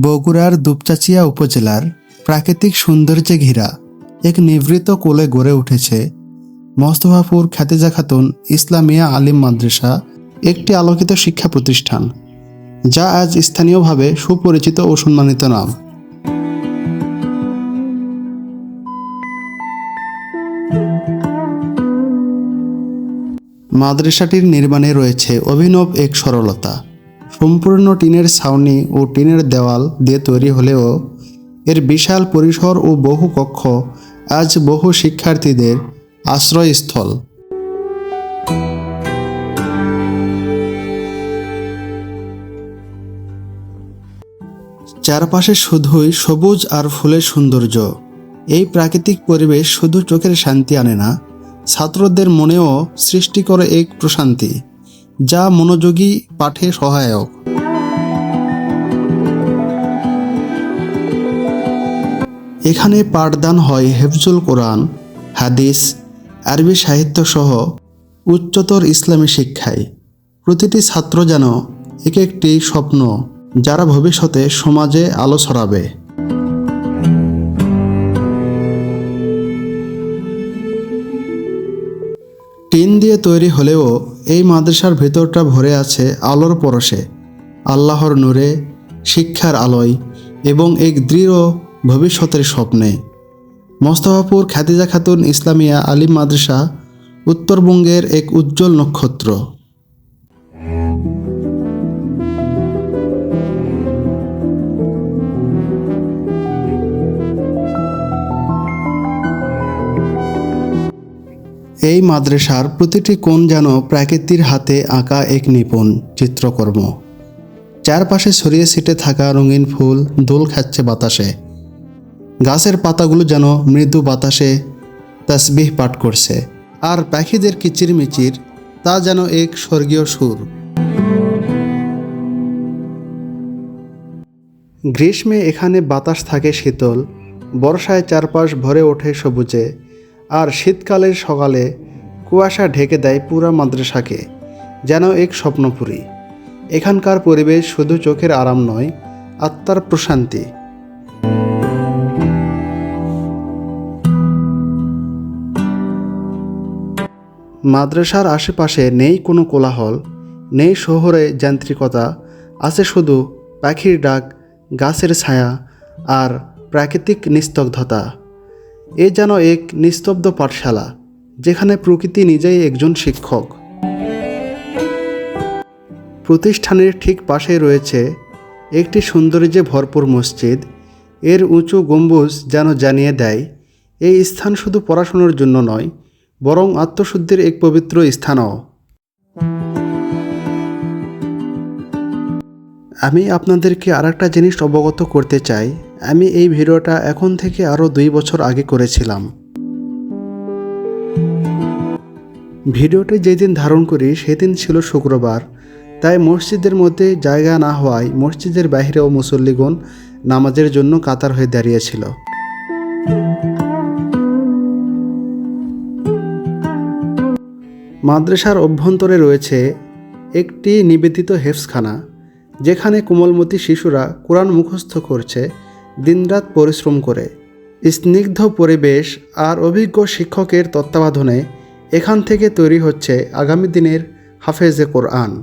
বগুড়ার দুপচাচিয়া উপজেলার প্রাকৃতিক সৌন্দর্যে ঘেরা এক নিবৃত কোলে গড়ে উঠেছে মোস্তফাপুর খাতেজা খাতুন ইসলামিয়া আলিম মাদ্রাসা একটি আলোকিত শিক্ষা প্রতিষ্ঠান, যা আজ স্থানীয়ভাবে সুপরিচিত ও সম্মানিত নাম। মাদ্রাসাটির নির্মাণে রয়েছে অভিনব এক সরলতা। সম্পূর্ণ টিনের ছাউনি ও টিনের দেওয়াল দিয়ে তৈরি হলেও এর বিশাল পরিসর ও বহু কক্ষ আজ বহু শিক্ষার্থীদের আশ্রয়স্থল। চারপাশে শুধুই সবুজ আর ফুলের সৌন্দর্য। এই প্রাকৃতিক পরিবেশ শুধু চোখের শান্তি আনে না, ছাত্রদের মনেও সৃষ্টি করে এক প্রশান্তি। যা মনোযোগী পাঠে সহায়ক। এখানে পাঠদান হয় হেফজুল কোরআন, হাদিস, আরবি সাহিত্য সহ উচ্চতর ইসলামী শিক্ষায়। প্রতিটি ছাত্র যেন এক একটি স্বপ্ন যারা ভবিষ্যতে সমাজে আলো ছড়াবে। টিন দিয়ে তৈরি হলেও এই মাদ্রাসার ভেতরটা ভরে আছে আলোর পরশে, আল্লাহর নূরে, শিক্ষার আলোয় এবং এক দৃঢ় ভবিষ্যতের স্বপ্নে। মোস্তফাপুর খ্যাতিজা খাতুন ইসলামিয়া আলিম মাদ্রাসা উত্তরবঙ্গের এক উজ্জ্বল নক্ষত্র। এই মাদ্রাসার প্রতিটি কোণ যেন প্রাকৃতির হাতে আঁকা এক নিপুণ চিত্রকর্ম। চারপাশে ছড়িয়ে ছিটে থাকা রঙিন ফুল দোল খাচ্ছে বাতাসে। গাছের পাতাগুলো যেন মৃদু বাতাসে তাসবিহ পাঠ করছে। আর পাখিদের কিচিরমিচির তা যেন এক স্বর্গীয় সুর। গ্রীষ্মে এখানে বাতাস থাকে শীতল, বর্ষায় চারপাশ ভরে ওঠে সবুজে। আর শীতকালের সকালে কুয়াশা ঢেকে দেয় পুরা মাদ্রাসাকে, যেন এক স্বপ্নপুরী। এখানকার পরিবেশ শুধু চোখের আরাম নয়, আত্মার প্রশান্তি। মাদ্রাসার আশেপাশে নেই কোনো কোলাহল, নেই শহরে যান্ত্রিকতা, আছে শুধু পাখির ডাক, গাছের ছায়া আর প্রাকৃতিক নিস্তব্ধতা। এ যেন এক নিস্তব্ধ পাঠশালা, যেখানে প্রকৃতি নিজেই একজন শিক্ষক। প্রতিষ্ঠানের ঠিক পাশে রয়েছে একটি সৌন্দর্যে ভরপুর মসজিদ, এর উঁচু গম্বুজ যেন জানিয়ে দেয়, এই স্থান শুধু পড়াশোনার জন্য নয়, বরং আত্মশুদ্ধির এক পবিত্র স্থানও। আমি আপনাদেরকে আর একটা জিনিস অবগত করতে চাই আমি এই ভিডিওটা এখন থেকে আরও দুই বছর আগে করেছিলাম। ভিডিওটি যেদিন ধারণ করি, সেদিন ছিল শুক্রবার। তাই মসজিদের মধ্যে জায়গা না হওয়ায় মসজিদের বাহিরেও মুসল্লিগণ নামাজের জন্য কাতার হয়ে দাঁড়িয়েছিল। মাদ্রাসার অভ্যন্তরে রয়েছে একটি নিবেদিত হেফসখানা যেখানে কোমলমতি শিশুরা কোরআন মুখস্থ করছে দিনরাত পরিশ্রম করে। স্নিগ্ধ পরিবেশ আর অভিজ্ঞ শিক্ষকের তত্ত্বাবধানে এখান থেকে তৈরি হচ্ছে আগামী দিনের হাফেজে কোরআন।